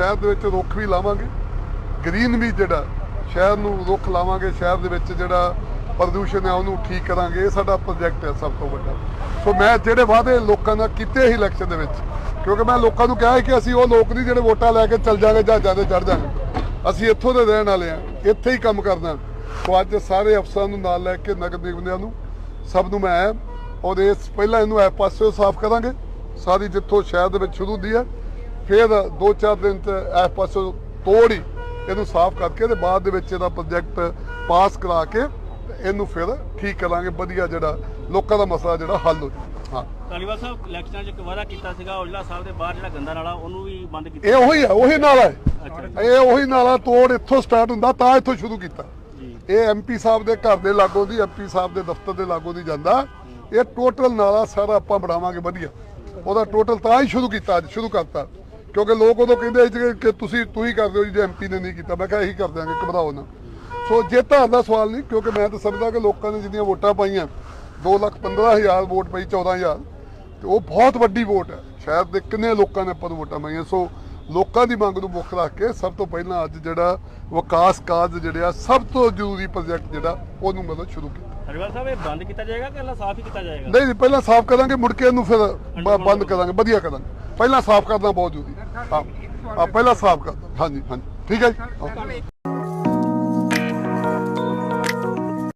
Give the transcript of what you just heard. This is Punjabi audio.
ਸ਼ਹਿਰ ਦੇ ਵਿੱਚ ਰੁੱਖ ਵੀ ਲਾਵਾਂਗੇ। ਗ੍ਰੀਨ ਵੀ ਜਿਹੜਾ ਸ਼ਹਿਰ ਨੂੰ ਰੁੱਖ ਲਾਵਾਂਗੇ, ਸ਼ਹਿਰ ਦੇ ਵਿੱਚ ਜਿਹੜਾ ਪ੍ਰਦੂਸ਼ਣ ਹੈ ਉਹਨੂੰ ਠੀਕ ਕਰਾਂਗੇ। ਇਹ ਸਾਡਾ ਪ੍ਰੋਜੈਕਟ ਹੈ ਸਭ ਤੋਂ ਵੱਡਾ। ਸੋ ਮੈਂ ਜਿਹੜੇ ਵਾਅਦੇ ਲੋਕਾਂ ਨਾਲ ਕੀਤੇ ਸੀ ਇਲੈਕਸ਼ਨ ਦੇ ਵਿੱਚ, ਕਿਉਂਕਿ ਮੈਂ ਲੋਕਾਂ ਨੂੰ ਕਿਹਾ ਕਿ ਅਸੀਂ ਉਹ ਲੋਕ ਨਹੀਂ ਜਿਹੜੇ ਵੋਟਾਂ ਲੈ ਕੇ ਚੱਲ ਜਾਗੇ ਜਾਂ ਤੇ ਚੜ ਜਾਗੇ। ਅਸੀਂ ਇੱਥੋਂ ਦੇ ਰਹਿਣ ਵਾਲੇ ਆ, ਇੱਥੇ ਹੀ ਕੰਮ ਕਰਨਾ। ਸੋ ਅੱਜ ਸਾਰੇ ਅਫਸਰਾਂ ਨੂੰ ਨਾਲ ਲੈ ਕੇ, ਨਗਰ ਨਿਗਮਿਆਂ ਨੂੰ, ਸਭ ਨੂੰ ਮੈਂ ਔਰ ਇਸ ਪਹਿਲਾਂ ਇਹਨੂੰ ਇਹ ਪਾਸਿਓ ਸਾਫ਼ ਕਰਾਂਗੇ। ਸਾਰੀ ਜਿੱਥੋਂ ਸ਼ਹਿਰ ਦੇ ਵਿੱਚ ਸ਼ੁਰੂ ਹੁੰਦੀ ਹੈ ਫਿਰ ਦੋ ਚਾਰ ਦਿਨ ਤੇ ਇਸ ਪਾਸਿਓ ਤੋੜ ਹੀ ਇਹਨੂੰ ਸਾਫ਼ ਕਰਕੇ ਤੇ ਬਾਅਦ ਦੇ ਵਿੱਚ ਇਹਦਾ ਪ੍ਰੋਜੈਕਟ ਪਾਸ ਕਰਾ ਕੇ ਇਹਨੂੰ ਫਿਰ ਠੀਕ ਕਰਾਂਗੇ ਵਧੀਆ ਜਿਹੜਾ ਲੋਕਾਂ ਦਾ ਮਸਲਾ ਜਿਹੜਾ ਹੱਲ ਹੋ ਜਾਵੇ ਹਾਂ। ਧਾਲੀਵਾਲ ਸਾਹਿਬ ਇਲੈਕਸ਼ਨਾਂ 'ਚ ਇੱਕ ਵਾਅਦਾ ਕੀਤਾ ਸੀਗਾ ਔਜਲਾ ਸਾਹਿਬ ਦੇ ਬਾਹਰ ਜਿਹੜਾ ਗੰਦਾ ਨਾਲਾ ਉਹਨੂੰ ਵੀ ਬੰਦ ਕੀਤਾ ਇਹ ਉਹੀ ਹੈ ਉਹੀ ਨਾਲਾ ਹੈ। ਅੱਛਾ ਇਹ ਉਹੀ ਨਾਲਾ ਤੋੜ ਇੱਥੋਂ ਸਟਾਰਟ ਹੁੰਦਾ ਤਾਂ ਇੱਥੋਂ ਸ਼ੁਰੂ ਕੀਤਾ। ਇਹ ਐਮਪੀ ਸਾਹਿਬ ਦੇ ਘਰ ਦੇ ਲਾਗੋਂ ਦੀ ਐਮਪੀ ਸਾਹਿਬ ਦੇ ਦਫ਼ਤਰ ਦੇ ਲਾਗੋਂ ਦੀ ਜਾਂਦਾ। ਇਹ ਟੋਟਲ ਨਾਲਾ ਸਾਰਾ ਆਪਾਂ ਬਣਾਵਾਂਗੇ ਵਧੀਆ। ਉਹਦਾ ਟੋਟਲ ਤਾਂ ਹੀ ਸ਼ੁਰੂ ਕੀਤਾ ਅੱਜ ਸ਼ੁਰੂ ਕਰਤਾ। ਕਿਉਂਕਿ ਲੋਕ ਉਦੋਂ ਕਹਿੰਦੇ ਸੀ ਕਿ- ਤੁਸੀਂ ਤੂੰ ਹੀ ਕਰਦੇ ਹੋ ਜੀ, ਜੇ ਐਮਪੀ ਨੇ ਨਹੀਂ ਕੀਤਾ। ਮੈਂ ਕਿਹਾ ਇਹੀ ਕਰ ਦਿਆਂਗੇ ਘਬਰਾਓ ਨਾ। ਸੋ ਜੇਤਾਂ ਦਾ ਸਵਾਲ ਨਹੀਂ ਕਿਉਂਕਿ ਮੈਂ ਤਾਂ ਸਮਝਦਾ ਕਿ ਲੋਕਾਂ ਨੇ ਜਿੰਨੀਆਂ ਵੋਟਾਂ ਪਾਈਆਂ 2 ਲੱਖ 15000 ਵੋਟ ਪਈ 14000 ਤੇ ਉਹ ਬਹੁਤ ਵੱਡੀ ਵੋਟ ਹੈ। ਸ਼ਹਿਰ ਦੇ ਕਿੰਨੇ ਲੋਕਾਂ ਨੇ ਆਪਾਂ ਨੂੰ ਵੋਟਾਂ ਪਾਈਆਂ। ਸੋ ਲੋਕਾਂ ਦੀ ਮੰਗ ਨੂੰ ਮੁੱਖ ਰੱਖ ਕੇ ਸਭ ਤੋਂ ਪਹਿਲਾਂ ਅੱਜ ਜਿਹੜਾ ਵਿਕਾਸ ਕਾਰਜ ਜਿਹੜੇ ਆ ਸਭ ਤੋਂ ਜ਼ਰੂਰੀ ਪ੍ਰੋਜੈਕਟ ਜਿਹੜਾ ਉਹਨੂੰ ਮਤਲਬ ਸ਼ੁਰੂ ਕੀਤਾ। ਧਾਲੀਵਾਲ ਸਾਹਿਬ ਇਹ ਬੰਦ ਕੀਤਾ ਜਾਏਗਾ ਕਿ ਪਹਿਲਾਂ ਸਾਫ਼ ਹੀ ਕੀਤਾ ਜਾਏਗਾ? ਨਹੀਂ ਜੀ, ਪਹਿਲਾਂ ਸਾਫ਼ ਕਰਾਂਗੇ ਮੁੜ ਕੇ ਇਹਨੂੰ ਫਿਰ ਬੰਦ ਕਰਾਂਗੇ ਵਧੀਆ ਕਰਾਂਗੇ। ਪਹਿਲਾਂ ਸਾਫ਼ ਕਰਨਾ ਬਹੁਤ ਜ਼ਰੂਰੀ ਹਾਂ। ਪਹਿਲਾਂ ਸਾਫ਼ ਕਰਨਾ ਹਾਂਜੀ ਹਾਂਜੀ। ਠੀਕ ਹੈ ਜੀ।